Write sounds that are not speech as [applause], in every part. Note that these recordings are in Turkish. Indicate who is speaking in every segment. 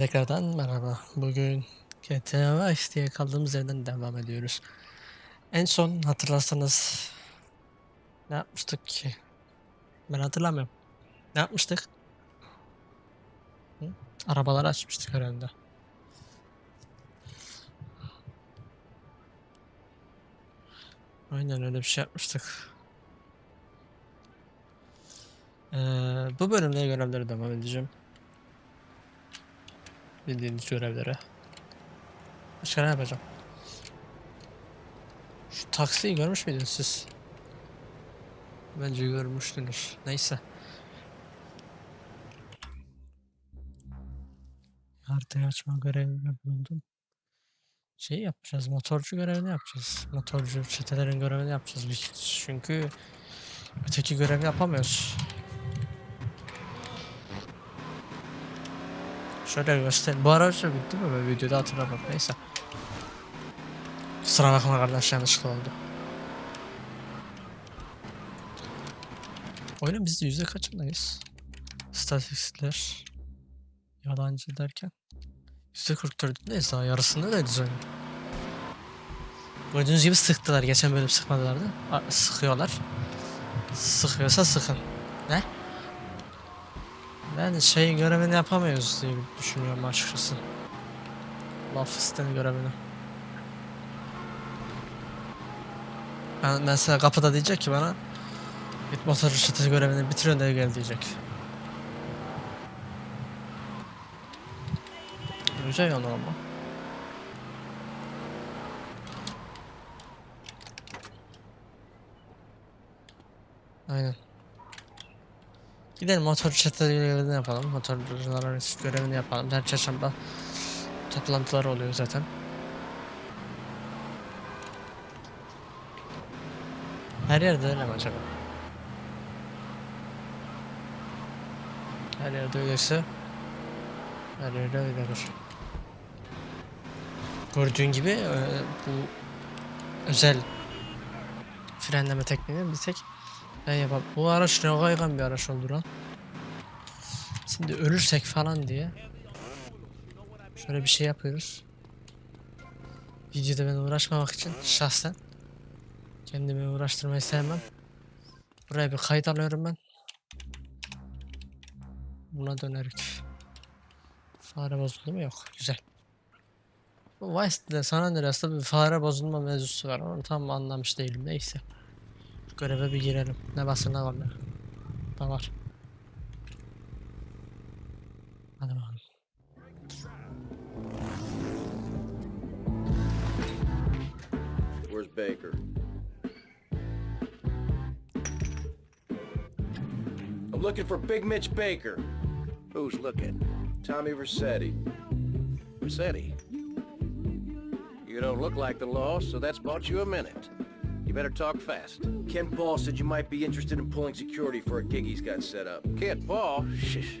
Speaker 1: Tekrardan merhaba. Bugün GTA Vice diye kaldığımız yerden devam ediyoruz. En son hatırlarsanız ne yapmıştık ki? Ben hatırlamıyorum. Ne yapmıştık? Hı? Arabaları açmıştık herhalde. Aynen öyle bir şey yapmıştık. Ee, bu bölümde görevlere devam edeceğim. Bildiğiniz görevlere. Başka ne yapacağım? Şu taksiyi görmüş müydünüz siz? Bence görmüştünüz. Neyse. Haritayı açma görevini buldum. Şey yapacağız, motorcu görevini yapacağız. Motorcu çetelerin görevini yapacağız biz. Çünkü öteki görevi yapamıyoruz. Şöyle göster. Bu araç da bitti mi? Böyle videoda hatırlamam. Neyse. Kusura bakma kardeş yanlışlıkla oldu. Oyunun biz yüzde kaçındayız? Statistikler. Yalancı derken. Yüzde 44'ündeyiz daha yarısında değiliz oyunun. Gördüğünüz gibi sıktılar. Geçen bölüm sıkmadılardı. Sıkıyorlar. Sıkıyorsa sıkın. Ne? Ben şey görevini yapamıyoruz diye düşünüyorum açıkçası. Laf isten görevini. Ben mesela kapıda diyecek ki bana git motor çetesi görevini bitir önden gel diyecek. Güzel yolu ama. Aynen. Gidelim motor çetesi görevini yapalım. Motorcuların görevini yapalım. Her çarşamba toplantılar oluyor zaten. Her yerde öyle mi acaba? Her yerde öyleyse her yerde öyledir. Gördüğün gibi e, bu özel frenleme tekniğini bir tek ben yapam. Bu araç ne kaygan bir araç oldu lan. Şimdi ölürsek falan diye şöyle bir şey yapıyoruz. Videoda ben uğraşmamak için şahsen kendimi uğraştırmayı sevmem. Buraya bir kayıt alıyorum ben. Buna dönerik. Fare bozuldu mu? Yok. Güzel. Bu Vice'de San Andreas'ta bir fare bozulma mevzusu var. Onu tam anlamış değilim. Neyse. Göreve bir girelim. Ne var ne. Var. Hadi bakalım.
Speaker 2: Where's Baker? I'm looking for Big Mitch Baker. Who's looking? Tommy Versetti. Versetti? You don't look like the law, so that's bought you a minute. You better talk fast. Ken Paul said you might be interested in pulling security for a gig he's got set up. Ken Paul? Shh.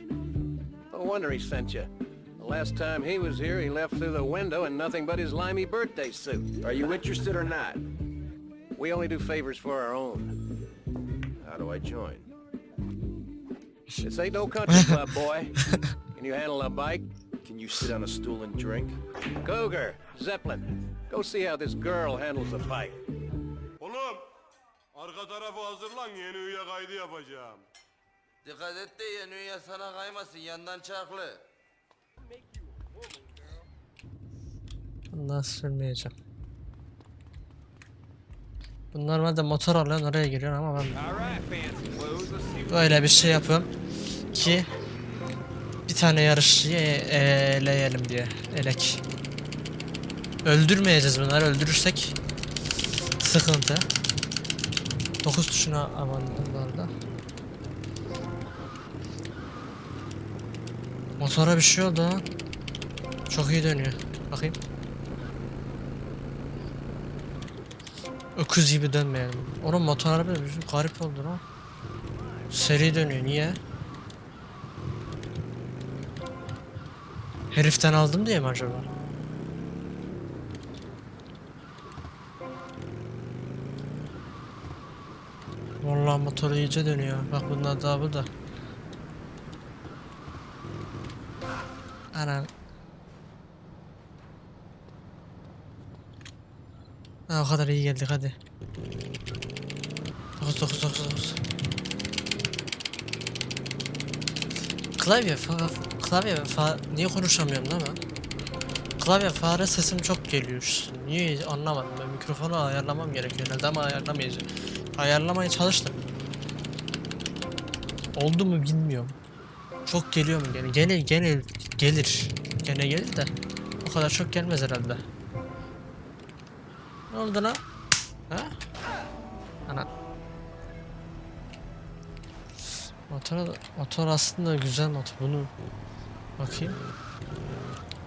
Speaker 2: No wonder he sent you. The last time he was here, he left through the window in nothing but his limey birthday suit. Are you interested or not? We only do favors for our own. How do I join? This ain't no country [laughs] club, boy. Can you handle a bike? Can you sit on a stool and drink? Cougar, Zeppelin, go see how this girl handles a bike.
Speaker 3: Oğlum, arka tarafı hazırlan yeni üye kaydı yapacağım.
Speaker 4: Dikkat et de yeni üye sana kaymasın yandan çarklı.
Speaker 1: Bundan sürmeyeceğim. Bu normalde motor alıyorsun oraya giriyorsun ama ben böyle bir şey yapıyorum ki bir tane yarışçıyı e- eleyelim diye. Elek. Öldürmeyeceğiz bunları. Öldürürsek sıkıntı. 9 tuşuna amandım bu arada. Motora bir şey oldu. Çok iyi dönüyor. Bakayım. Öküz gibi dönmeyelim. Onun motor araba garip oldu lan. Seri dönüyor niye? Heriften aldım diye mi acaba? motoru iyice dönüyor. Bak bunlar daha burada. Anan. Ha, o kadar iyi geldik hadi. 9 9 9 9. Klavye fa klavye fa niye konuşamıyorum lan ben? Klavye fare sesim çok geliyor üstüne. Niye anlamadım ben mikrofonu ayarlamam gerekiyor herhalde ama ayarlamayacağım. Ayarlamaya çalıştım Oldu mu bilmiyorum. Çok geliyor mu gene? Gene gene gelir. Gene gelir de o kadar çok gelmez herhalde. Ne oldu lan? Ha? Ana. Motor, motor aslında güzel motor. Bunu bakayım.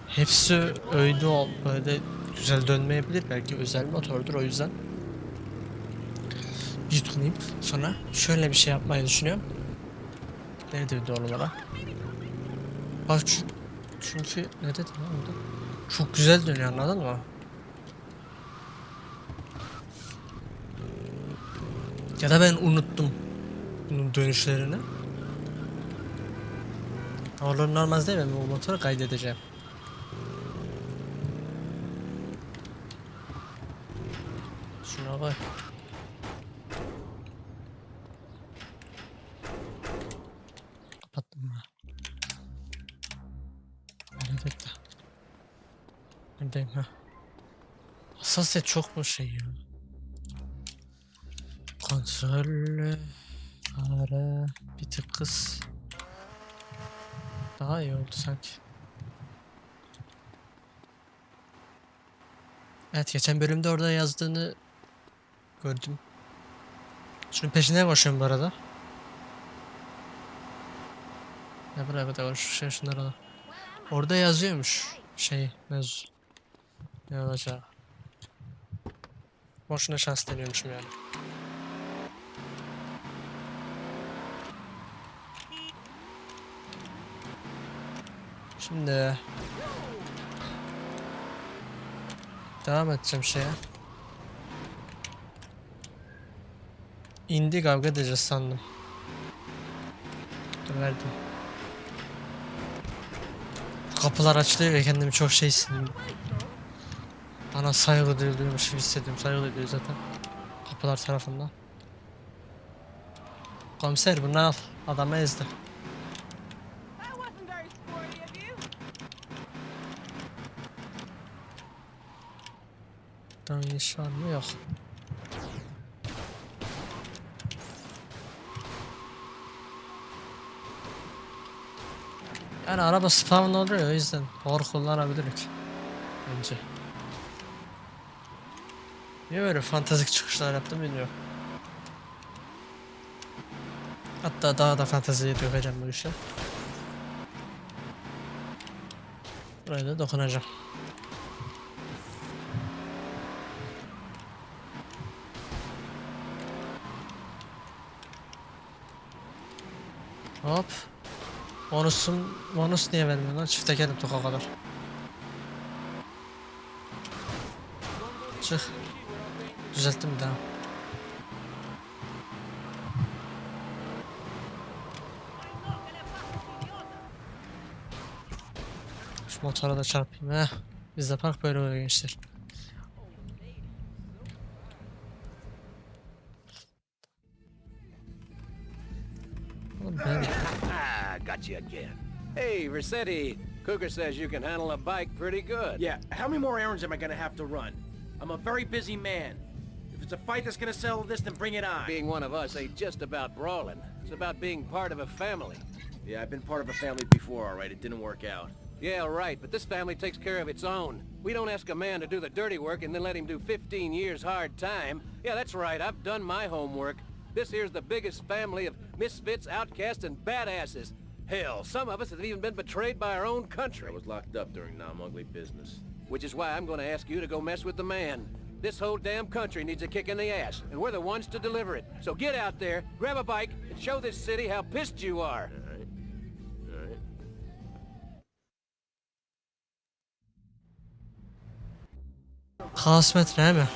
Speaker 1: Hepsi öyle ol, böyle güzel dönmeyebilir. Belki özel motordur o yüzden. Yutkunayım. Sonra şöyle bir şey yapmayı düşünüyorum. Nerede doğrulara? Bak şu, çünkü ne dedim lan orada? Çok güzel dönüyor anladın mı? Ya da ben unuttum bunun dönüşlerini. Olur normal değil mi? Bu motoru kaydedeceğim. Şuna bak. Kapattım mı? Öyle bekle. Neredeyim ha? Hassasiyet çok mu şey ya? Kontrol fare bir tık kız. Daha iyi oldu sanki. Evet geçen bölümde orada yazdığını gördüm. Şunun peşinden koşuyorum bu arada. Ne buraya kadar koşuyor şunlara da. Orada yazıyormuş şey mevzu. Ne olacağı. Boşuna şans deniyormuşum yani. Şimdi devam edeceğim şeye. İndi kavga edeceğiz sandım. Dur. Kapılar açılıyor ve kendimi çok şey hissediyorum. Bana saygı duyuluyormuş gibi hissediyorum. Saygı duyuluyor zaten. Kapılar tarafından. Komiser bunu al. Adamı ezdi.
Speaker 5: That wasn't very sporty of you.
Speaker 1: Daha iş var mı? Yok. Yani araba spawn oluyor o yüzden hor kullanabilirik. Bence. Niye böyle fantastik çıkışlar yaptım bilmiyorum. Hatta daha da fanteziye dökeceğim bu işe. Buraya da dokunacağım. Hop. Bonusum, bonus niye vermiyor lan? Çift tekerim toka kadar. Çık. Düzelttim bir daha. Şu motora da çarpayım heh. Bizde park böyle oluyor gençler. Oğlum ben
Speaker 2: got you again. Hey, Rossetti. Cougar says you can handle a bike pretty good.
Speaker 6: Yeah, how many more errands am I gonna have to run? I'm a very busy man. If it's a fight that's gonna settle this, then bring it on.
Speaker 2: Being one of us ain't just about brawling. It's about being part of a family.
Speaker 6: Yeah, I've been part of a family before, alright? It didn't work out.
Speaker 2: Yeah, right, but this family takes care of its own. We don't ask a man to do the dirty work and then let him do 15 years hard time. Yeah, that's right, I've done my homework. This here's the biggest family of misfits, outcasts, and badasses. Hell, some of us have even been betrayed by our own country.
Speaker 6: I was locked up during non-ugly business.
Speaker 2: Which is why I'm gonna ask you to go mess with the man. This whole damn country needs a kick in the ass, and we're the ones to deliver it. So get out there, grab a bike, and show this city how pissed you are.
Speaker 1: Kaos metre mi?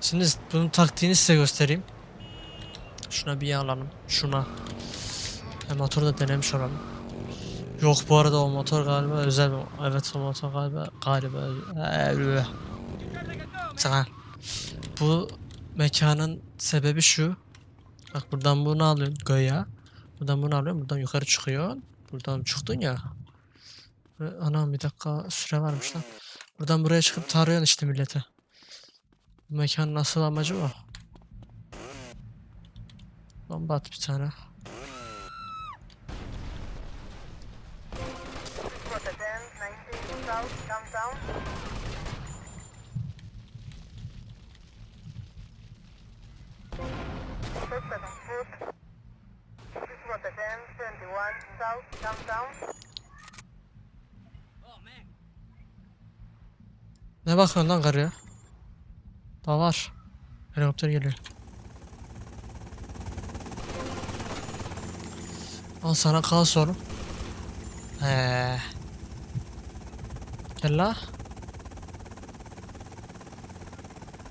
Speaker 1: Şimdi bunun taktiğini size göstereyim. Şuna bir alalım. Şuna. E, motoru da denemiş olalım. Yok bu arada o motor galiba özel? Evet o motor galiba galiba. Sana. Bu mekanın sebebi şu. Bak buradan bunu alıyorsun göğe. Buradan bunu alıyorsun. Buradan yukarı çıkıyor. Buradan çıktın ya. Ve anam bir dakika süre varmış lan. Buradan buraya çıkıp tarıyorsun işte millete. Bu mekanın asıl amacı o. Bomba at bir tane. Ne bakıyorsun lan karıya? Daha var. Helikopter geliyor. Al sana kaos oğlum. He. Gel la.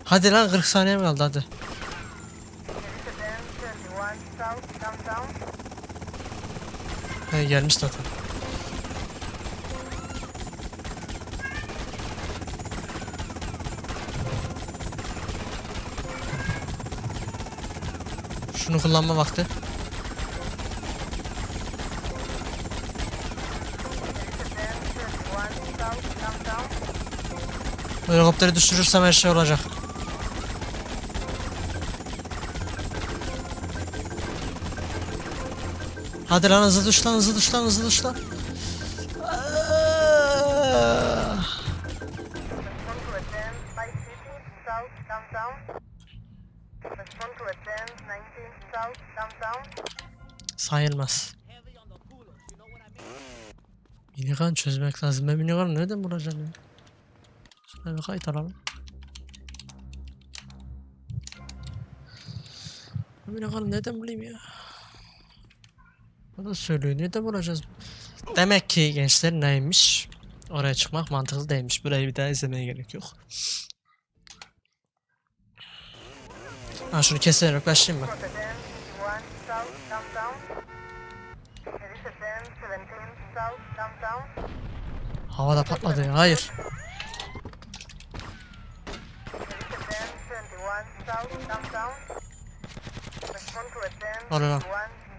Speaker 1: Hadi lan 40 saniye mi kaldı hadi. He gelmiş zaten. Şunu kullanma vakti. Helikopteri düşürürsem her şey olacak. Hadi lan hızlı düş lan hızlı düş lan hızlı düş lan. Sayılmaz. Minigun çözmek lazım. Ben minigun nereden bulacağım ya? Şöyle bir kayıt alalım. Minigun nereden bulayım ya? Da söylüyor. Nereden bulacağız? Demek ki gençler neymiş? Oraya çıkmak mantıklı değilmiş. Burayı bir daha izlemeye gerek yok. Ha şunu keserek başlayayım bak. Havada patladı. Hayır. Lan.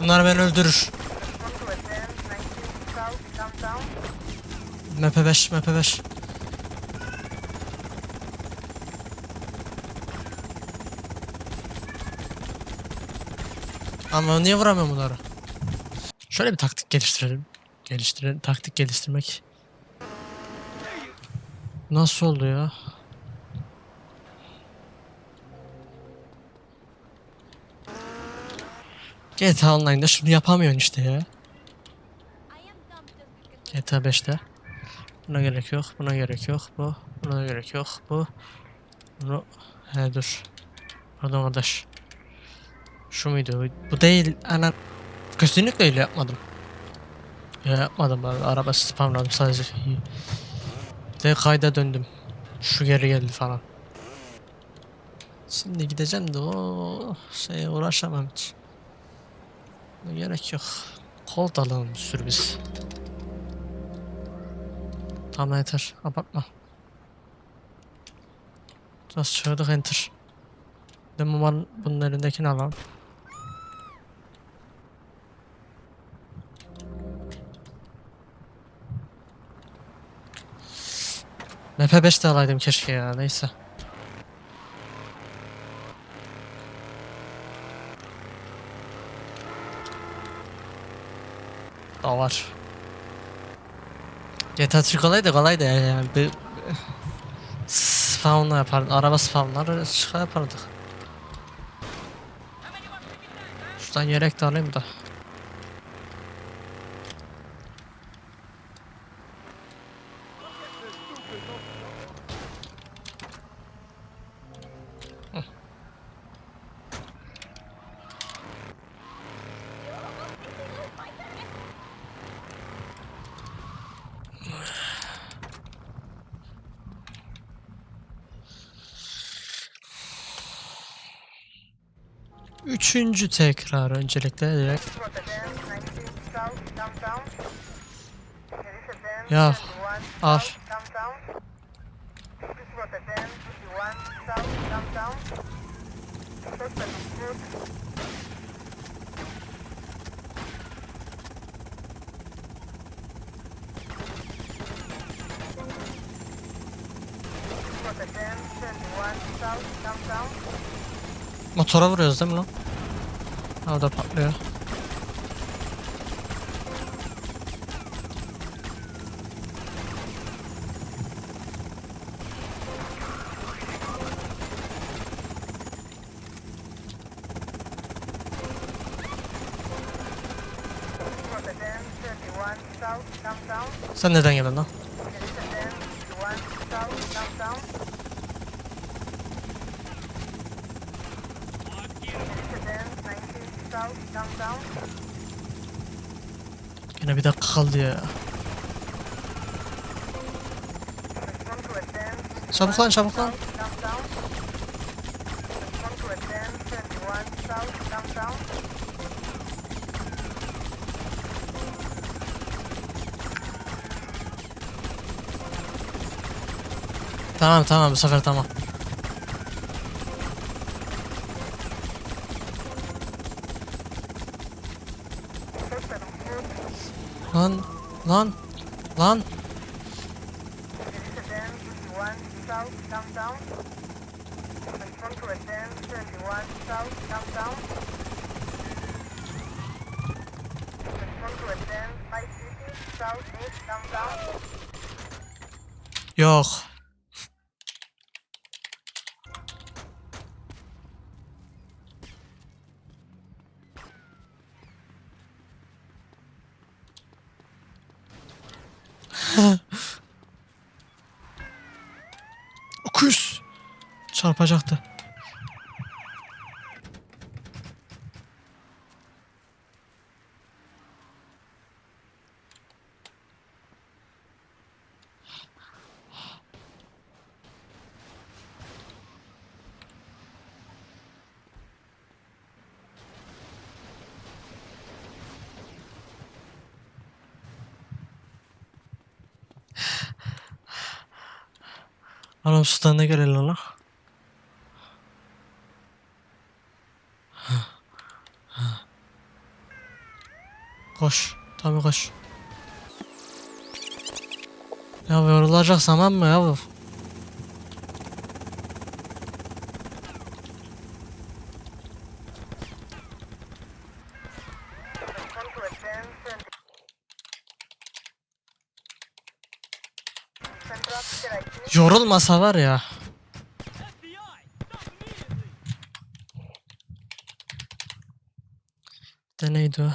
Speaker 1: Bunlar beni öldürür. MP5, MP5. Ama niye vuramıyorum bunları? Şöyle bir taktik geliştirelim. Geliştirelim. Taktik geliştirmek. Nasıl oldu ya? GTA Online'da şunu yapamıyorsun işte ya. GTA 5'te. Buna gerek yok, buna gerek yok, bu, buna gerek yok, bu. Bunu, he dur. Pardon kardeş. Şu muydu? Bu- değil, ana. Kesinlikle öyle yapmadım. Ya yapmadım abi, araba spamladım sadece. De kayda döndüm. Şu geri geldi falan. Şimdi gideceğim de o şeye uğraşamam hiç. Gerek yok. Kol alalım bir sürü biz. Tamam yeter. Abartma. Biraz çığırdık enter. Demin bunun elindekini alalım. MP5 de alaydım keşke ya neyse. Da var. GTA 3 kolaydı kolaydı yani. Bir... Spawnla yapardık. Araba spawnları çıkar yapardık. Şuradan yelek de alayım da. Üçüncü tekrar öncelikle direkt. Ya al. Motora vuruyoruz değil mi lan? Ha o da patlıyor. Sen neden geldin lan? كان بدق خلدي شاب خان شاب خان تمام تمام بصفر تمام yok. [laughs] Öküz. Çarpacaktı. Sudan ne geliyor lan? Koş. Tabii koş. Ya yorulacak zaman mı ya? Yorulmasa var ya. De neydi o?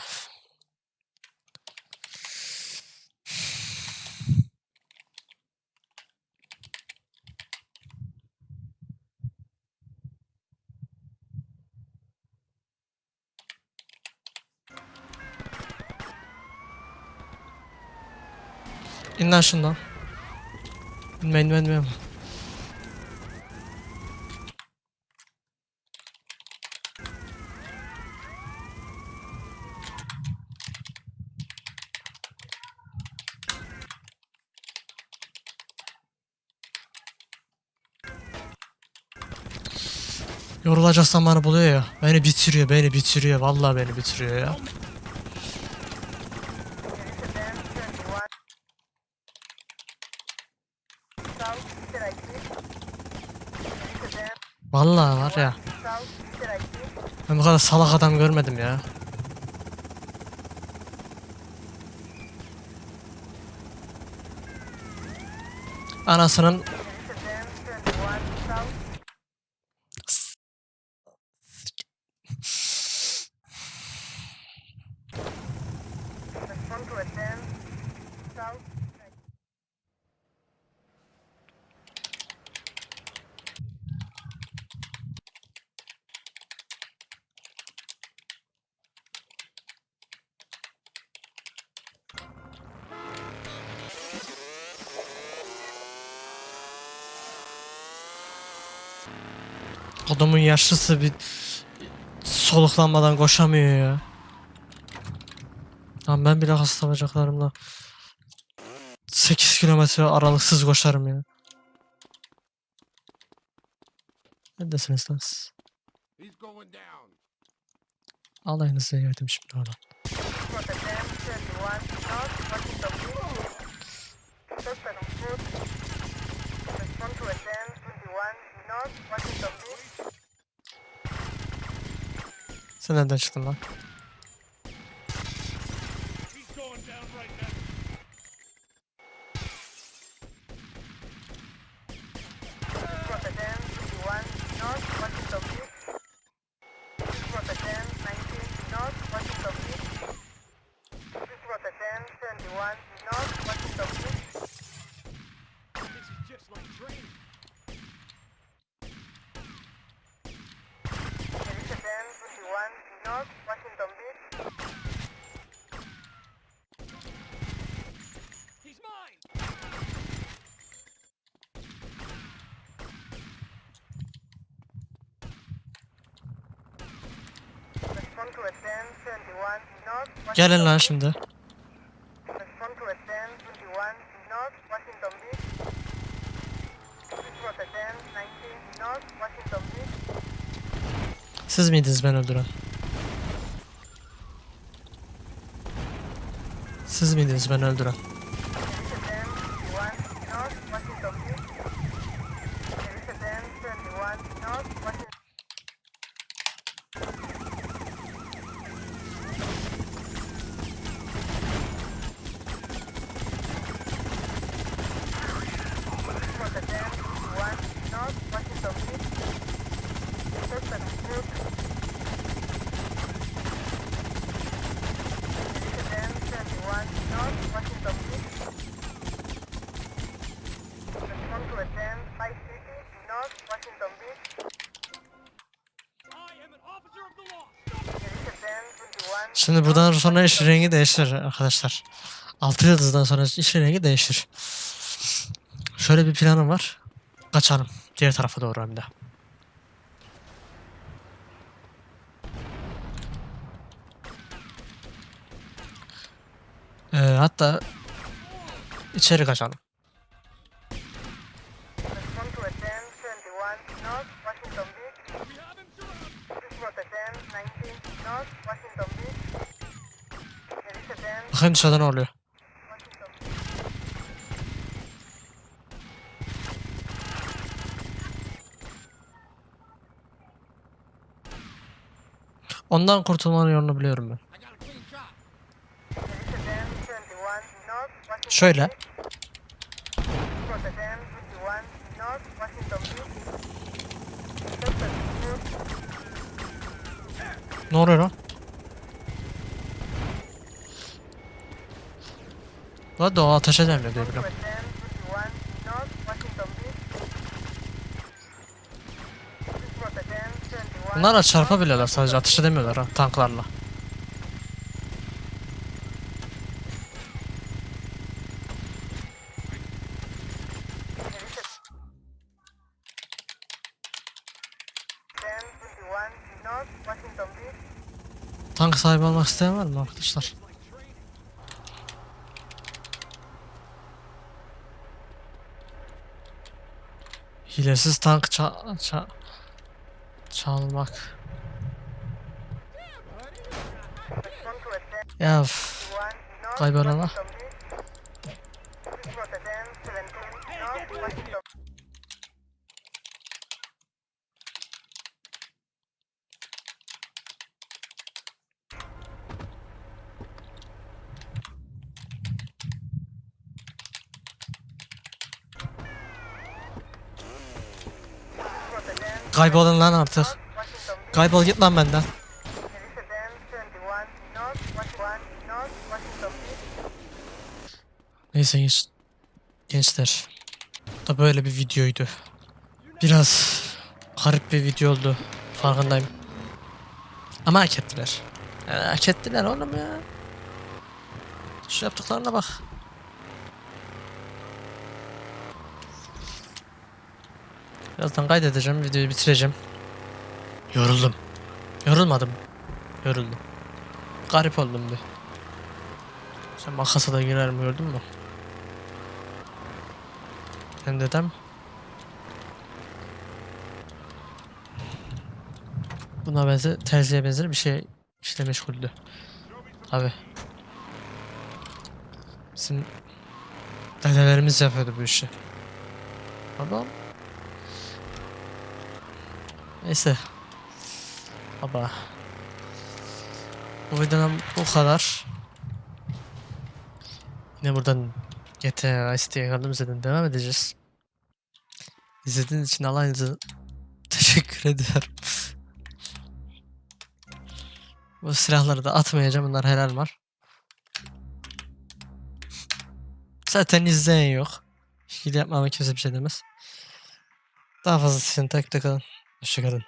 Speaker 1: İn lan şundan. İnme inme inme. Yorulacak zamanı buluyor ya. Beni bitiriyor, beni bitiriyor. Vallahi beni bitiriyor ya. Var ya. Ben bu kadar salak adam görmedim ya. Anasının yaşlısı bir soluklanmadan koşamıyor ya. Lan ben bile hasta bacaklarımla 8 kilometre aralıksız koşarım ya. Neredesiniz lan siz? Alayınızı yedim şimdi oradan. Sen nereden çıktın lan? Gelin lan şimdi. Siz miydiniz ben öldüren? Siz miydiniz ben öldüren? Şimdi buradan sonra iş rengi değişir arkadaşlar. 6 yıldızdan sonra iş rengi değişir. Şöyle bir planım var. Kaçalım. Diğer tarafa doğru hem de. Ee, hatta içeri kaçalım. Bakayım dışarıda ne oluyor. Ondan kurtulmanın yolunu biliyorum ben. Şöyle. Ne oluyor lan? Lan da o ateş edemiyor diye biliyorum. Bunlarla çarpabiliyorlar sadece ateş edemiyorlar ha tanklarla. Tank sahibi olmak isteyen var mı arkadaşlar? Hilesiz tank ça ça çalmak. Ya üf, kaybolana. Kaybolun lan artık. Kaybol git lan benden. Neyse genç, gençler. Da böyle bir videoydu. Biraz garip bir video oldu. Farkındayım. Ama hak ettiler. Hak ettiler oğlum ya. Şu yaptıklarına bak. Birazdan kaydedeceğim, videoyu bitireceğim. Yoruldum. Yorulmadım. Yoruldum. Garip oldum bir. Sen makasa da girerim gördün mü? Hem dedem. Buna benzer, terziye benzer bir şey işle meşguldü. Abi. Bizim dedelerimiz yapıyordu bu işi. Adam. Neyse. Baba. Bu videodan bu kadar. Yine buradan GTA Ice'ye kaldığımız yerden devam edeceğiz. İzlediğiniz için Allah'ınıza [laughs] teşekkür ediyorum. bu silahları da atmayacağım. Bunlar helal var. Zaten izleyen yok. Hile yapmama kimse bir şey demez. Daha fazlası için takipte kalın. Hoşçakalın.